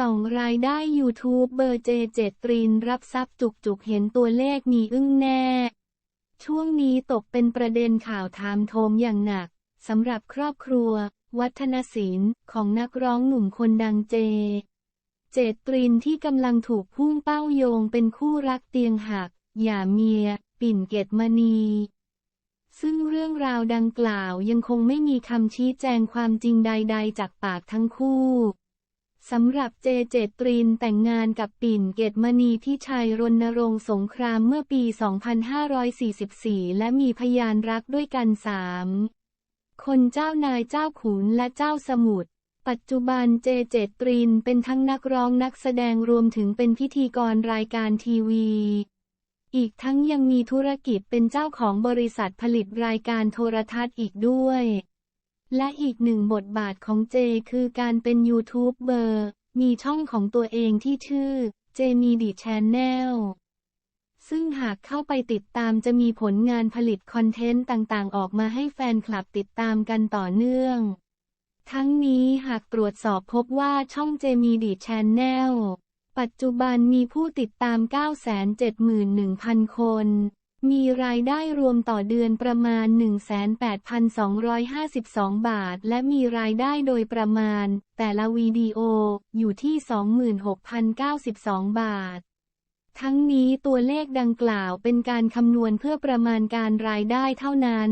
ส่องรายได้ YouTube เบอร์เจเจตรินรับทรัพย์จุกจุกเห็นตัวเลขมีอึ้งแน่ ช่วงนี้ตกเป็นประเด็นข่าวถามโทมอย่างหนักสำหรับครอบครัว วัฒนศิลป์ของนักร้องหนุ่มคนดังเจ เจตรินที่กำลังถูกพุ่งเป้าโยงเป็นคู่รักเตียงหัก หย่าเมีย ปิ่นเกตมณี ซึ่งเรื่องราวดังกล่าวยังคงไม่มีคำชี้แจงความจริงใด ๆ จากปากทั้งคู่ สำหรับเจเจตรินแต่งงานกับปิ่นเกตมณีที่ชัยรณรงค์สงครามเมื่อปี 2544 และมีพยานรักด้วยกันสามคนเจ้านายเจ้าขุนและเจ้าสมุทรปัจจุบันเจเจตรินเป็นทั้งนักร้องนักแสดงรวมถึงเป็นพิธีกรรายการทีวี อีกทั้งยังมีธุรกิจเป็นเจ้าของบริษัทผลิตรายการโทรทัศน์อีกด้วย และอีกหนึ่งบทบาทของเจคือการเป็นยูทูบเบอร์มีช่องของตัวเองที่ชื่อเจมีดีแชนแนลซึ่งหากเข้าไปติดตามจะมีผลงานผลิตคอนเทนต์ต่างๆ ออกมาให้แฟนคลับติดตามกันต่อเนื่อง ทั้งนี้หากตรวจสอบพบว่าช่องเจมีดีแชนแนลปัจจุบันมีผู้ติดตาม 971,000 คน มีรายได้รวมต่อเดือนประมาณ 18,252 บาท และมีรายได้โดยประมาณ แต่ละวิดีโออยู่ที่ 26,092 บาท ทั้งนี้ตัวเลขดังกล่าวเป็นการคำนวณเพื่อประมาณการรายได้เท่านั้น